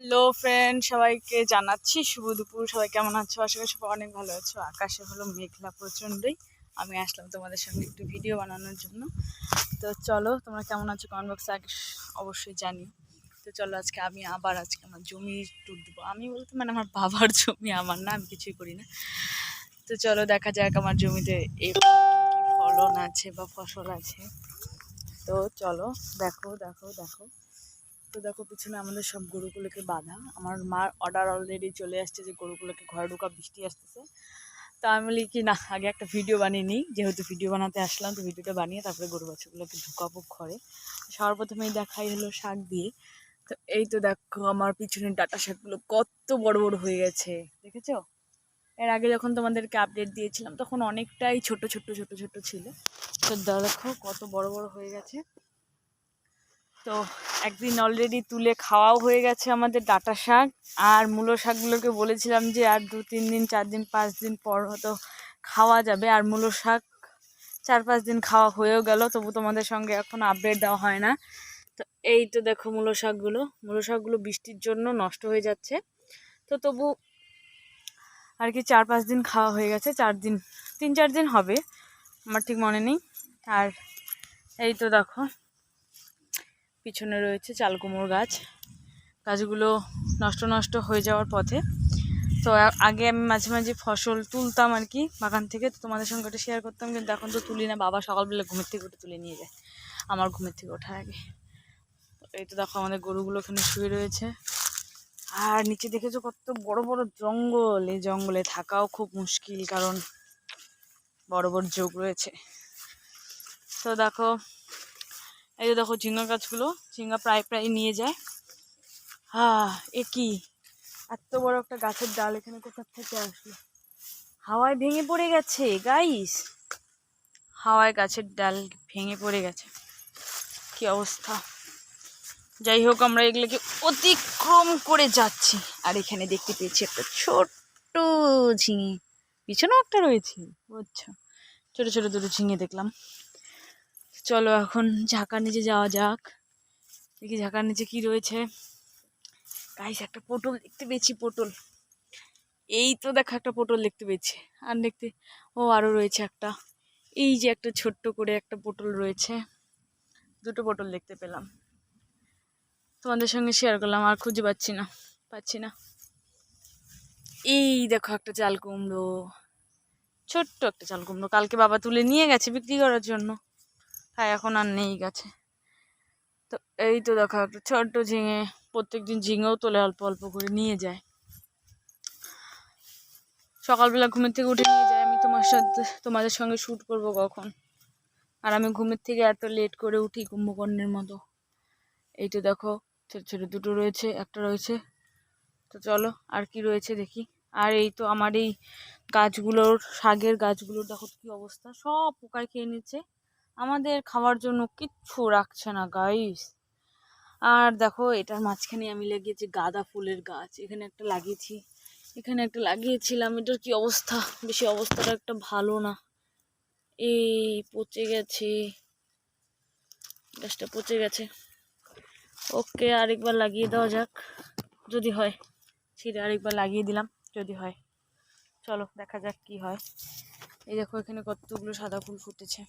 Hello friend সবাইকে জানাচ্ছি শুভ দুপুর। সবাই কেমন আছো? আশা করি সবাই অনেক ভালো আছো। আকাশে হলো মেঘলা প্রচণ্ডই। আমি আসলাম তোমাদের সঙ্গে একটু ভিডিও বানানোর জন্য। তো চলো, তোমরা কেমন আছো? কমেন্ট বক্সে আগে অবশ্যই জানি তো চলো, আজকে আমি আবার আজকে আমার জমি ট্যুর দেবো। আমি বলতে মানে আমার বাবার জমি, আমার না, আমি কিছুই করি না। তো চলো, দেখা যাক আমার জমিতে এ ফলন আছে বা ফসল আছে। তো চলো, দেখো দেখো দেখো। তো দেখো, পিছনে আমাদের সব গরুগুলোকে বাঁধা। আমার মার অর্ডার অলরেডি চলে আসছে যে গরুগুলোকে ঘরে ঢোকা বৃষ্টি আসতেছে। তো আমি বলি কি, না, আগে একটা ভিডিও বানিয়ে নিই। যেহেতু ভিডিও বানাতে আসলাম, তো ভিডিওটা বানিয়ে তারপরে গরু বাচ্চাগুলোকে ঢুকাবো ঘরে। সর্বপ্রথমেই দেখাই হলো শাক দিয়ে। তো এই তো দেখো, আমার পিছনের ডাটা শাকগুলো কত বড় বড় হয়ে গেছে। দেখেছ? এর আগে যখন তোমাদেরকে আপডেট দিয়েছিলাম, তখন অনেকটাই ছোট ছোট ছোট ছোট ছিল। তো দেখো কত বড় বড় হয়ে গেছে। তো একদিন অলরেডি তুলে খাওয়াও হয়ে গেছে আমাদের ডাটা শাক। আর মূলো শাকগুলোকে বলেছিলাম যে আর দু, তিন দিন, চার দিন, পাঁচ দিন পর হয়তো খাওয়া যাবে। আর মূলো শাক চার, পাঁচ দিন খাওয়া হয়েও গেল, তবু তোমাদের সঙ্গে এখন আপডেট দেওয়া হয় না। তো এই তো দেখো মূলো শাকগুলো। মূলো শাকগুলো বৃষ্টির জন্য নষ্ট হয়ে যাচ্ছে। তো তবু আর কি চার, পাঁচ দিন খাওয়া হয়ে গেছে। চার দিন, তিন, চার দিন হবে। আমার ঠিক মনে নেই। আর এই তো দেখো পিছনে রয়েছে চাল কুমড়ো গাছ। গাছগুলো নষ্ট নষ্ট হয়ে যাওয়ার পথে। তো আগে আমি মাঝে মাঝে ফসল তুলতাম আর কি বাগান থেকে। তো তোমাদের সঙ্গে ওটা শেয়ার করতাম, কিন্তু এখন তো তুলি না। বাবা সকালবেলা ঘুমের থেকে উঠে তুলে নিয়ে যায়। আমার ঘুমের থেকে ওঠার আগে। এই তো দেখো আমাদের গরুগুলো ওখানে শুয়ে রয়েছে। আর নিচে দেখেছ কত বড় বড় জঙ্গল? এই জঙ্গলে থাকাও খুব মুশকিল, কারণ বড় বড় যোগ রয়েছে। তো দেখো এই যে দেখো ঝিঙ্গা গাছগুলো ঝিঙ্গা প্রায় প্রায় নিয়ে যায়। হা, এ কি? এত বড় একটা গাছের ডাল এখানে কোথা থেকে আসলো? হাওয়ায় ভেঙে পড়ে গেছে গাইস হাওয়ায় গাছের ডাল ভেঙে পড়ে গেছে। কি অবস্থা? যাই হোক, আমরা এগুলোকে অতিক্রম করে যাচ্ছি। আর এখানে দেখতে পেয়েছি একটা ছোট্ট ঝিঙে। পিছনেও একটা রয়েছে। বুঝছ ছোট ছোট দুটো ঝিঙে দেখলাম। চলো এখন ঝাঁকার নিচে যাওয়া যাক। দেখি ঝাঁকার নিচে কি রয়েছে। গাইস একটা পটল দেখতে পেয়েছি, পটল। এই তো দেখো একটা পটল দেখতে পেয়েছি। আর দেখতে, ও আরও রয়েছে একটা। এই যে একটা ছোট্ট করে একটা পটল রয়েছে। দুটো পটল দেখতে পেলাম। তোমাদের সঙ্গে শেয়ার করলাম, আর খুঁজে পাচ্ছি না পাচ্ছি না। এই দেখো একটা চাল কুমড়ো। ছোট্ট একটা চাল কুমড়ো। কালকে বাবা তুলে নিয়ে গেছে বিক্রি করার জন্য। তাই এখন আর নেই গাছে। তো এই তো দেখো, একটা ছোট্ট ঝিঙে প্রত্যেক দিন ঝিঙেও তোলে অল্প অল্প করে নিয়ে যায়। সকালবেলা ঘুমের থেকে উঠে নিয়ে যায়। আমি তোমার সাথে, তোমাদের সঙ্গে শ্যুট করব কখন? আর আমি ঘুমের থেকে এত লেট করে উঠি কুম্ভকর্ণের মতো। এই তো দেখো, ছোটো ছোটো দুটো রয়েছে, একটা রয়েছে। তো চলো, আর কি রয়েছে দেখি। আর এই তো আমার এই গাছগুলোর শাকের গাছগুলোর দেখো কি অবস্থা। সব পোকায় খেয়ে নিচ্ছে। আমাদের খাওয়ার জন্য কিচ্ছু রাখছে না গাইস আর দেখো, এটার মাঝখানে আমি লাগিয়েছি গাঁদা ফুলের গাছ। এখানে একটা লাগিয়েছি। এখানে একটা লাগিয়েছিলাম। এটার কি অবস্থা? বেশি অবস্থাটা একটা ভালো না। এই পচে গেছে। গাছটা পচে গেছে। ওকে, আরেকবার লাগিয়ে দেওয়া যাক। যদি হয়, ছিঁড়ে আরেকবার লাগিয়ে দিলাম। যদি হয়, চলো দেখা যাক কি হয়। এই দেখো, এখানে কতগুলো সাদা ফুল ফুটেছে।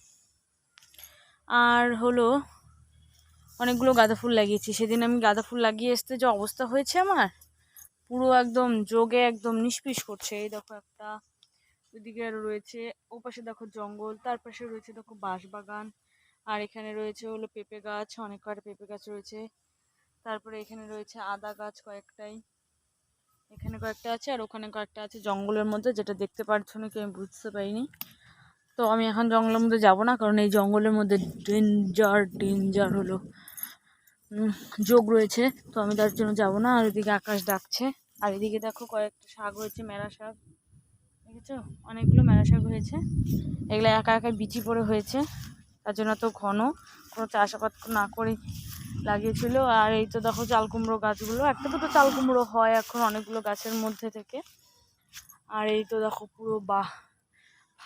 আর হলো অনেকগুলো গাঁদা ফুল লাগিয়েছি। সেদিন আমি গাঁদা ফুল লাগিয়ে আসতে যে অবস্থা হয়েছে আমার, পুরো একদম যোগে একদম নিষ্পিস করছে। এই দেখো একটা ওইদিকে আরও রয়েছে, ও পাশে দেখো জঙ্গল, তার পাশে রয়েছে দেখো বাঁশবাগান, আর এখানে রয়েছে হলো পেঁপে গাছ, অনেক কটা পেঁপে গাছ রয়েছে। তারপরে এখানে রয়েছে আদা গাছ কয়েকটাই, এখানে কয়েকটা আছে আর ওখানে কয়েকটা আছে জঙ্গলের মধ্যে, যেটা দেখতে পারছ নাকি আমি বুঝতে পারিনি। তো আমি এখন জঙ্গলের মধ্যে যাব না, কারণ এই জঙ্গলের মধ্যে ডেঞ্জার ডেঞ্জার হলো। যোগ রয়েছে, তো আমি তার জন্য যাব না। আর এদিকে আকাশ ডাকছে। আর এদিকে দেখো কয়েকটা শাক হয়েছে, মেলা শাক। দেখেছ? অনেকগুলো মেলা শাক হয়েছে। এগুলো একা একা বিচি পড়ে হয়েছে। তার জন্য তো ঘন, কোনো চাষাবাদ না করে লাগিয়েছিল। আর এই তো দেখো চাল কুমড়ো গাছগুলো। একটা দুটো চাল কুমড়ো হয় এখন অনেকগুলো গাছের মধ্যে থেকে। আর এই তো দেখো পুরো বা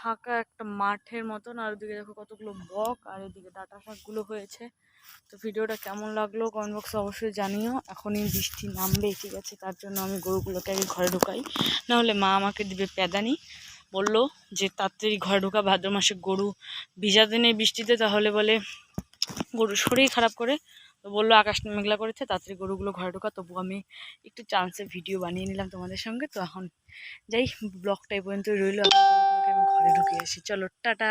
ফাঁকা একটা মাঠের মতন, আর ওদিকে দেখো কতগুলো বক, আর এদিকে ডাটা শাকগুলো হয়েছে। তো ভিডিওটা কেমন লাগল কমেন্ট বক্সে অবশ্যই জানিও। এখনই বৃষ্টি নামবে, ঠিক আছে? তার জন্য আমি গরুগুলোকে আগে ঘরে ঢুকাই। নাহলে মা আমাকে দিবে প্যাদানি। বলল যে, তাড়াতাড়ি ঘরে ঢোকা, ভাদ্র মাসে গরু ভিজাতে নেই বৃষ্টিতে, তাহলে বলে গরু শরীর খারাপ করে। তো বলল, আকাশ মেঘলা করেছে, তাড়াতাড়ি গরুগুলো ঘরে ঢোকা। তবু আমি একটু চান্সে ভিডিও বানিয়ে নিলাম তোমাদের সঙ্গে। তো এখন যাই ব্লগটা এই পর্যন্ত রইল। আমি ঘরে ঢুকে আসি। চলো টাটা।